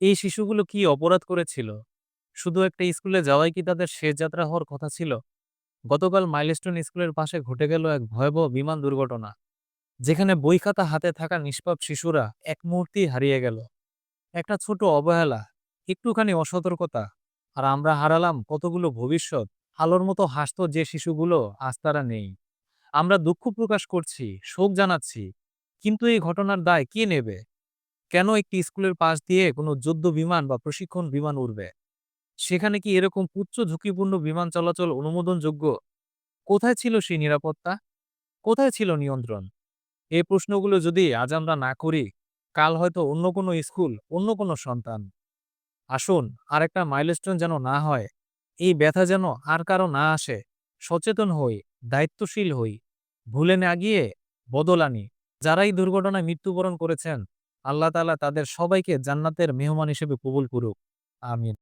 এই শিশুগুলো কি অপরাধ করেছিল? শুধু একটা স্কুলে যাওয়াই কি তাদের শেষ যাত্রা হওয়ার কথা ছিল? গতকাল মাইলস্টোন স্কুলের পাশে ঘটে গেল এক ভয়াবহ বিমান দুর্ঘটনা, যেখানে বই খাতা হাতে থাকা নিষ্পাপ শিশুরা এক মুহূর্তেই হারিয়ে গেল একটা ছোট অবহেলা, একটুখানি অসতর্কতা, আর আমরা হারালাম কতগুলো ভবিষ্যৎ, আলোর মতো হাসত যে শিশুগুলো আজ তারা নেই আমরা দুঃখ প্রকাশ করছি, শোক জানাচ্ছি, কিন্তু এই ঘটনার দায় কে নেবে কেন একটি স্কুলের পাশ দিয়ে কোনো যুদ্ধ বিমান বা প্রশিক্ষণ বিমান উড়বে? সেখানে কি এরকম উচ্চ ঝুঁকিপূর্ণ বিমান চলাচল অনুমোদনযোগ্য? কোথায় ছিল সেই নিরাপত্তা? কোথায় ছিল নিয়ন্ত্রণ? এই প্রশ্নগুলো যদি আজ আমরা না করি, কাল হয়তো অন্য কোনো স্কুল, অন্য কোনো সন্তান। আসুন আর একটা মাইলস্টোন যেন না হয়, এই ব্যথা যেন আর কারও না আসে। সচেতন হই, দায়িত্বশীল হই, ভুলে না গিয়ে বদল আনি। দুর্ঘটনায় মৃত্যুবরণ করেছেন আল্লাহ তালা তাদের সবাইকে জান্নাতের মেহমান হিসেবে কবুল করুক। আমিন।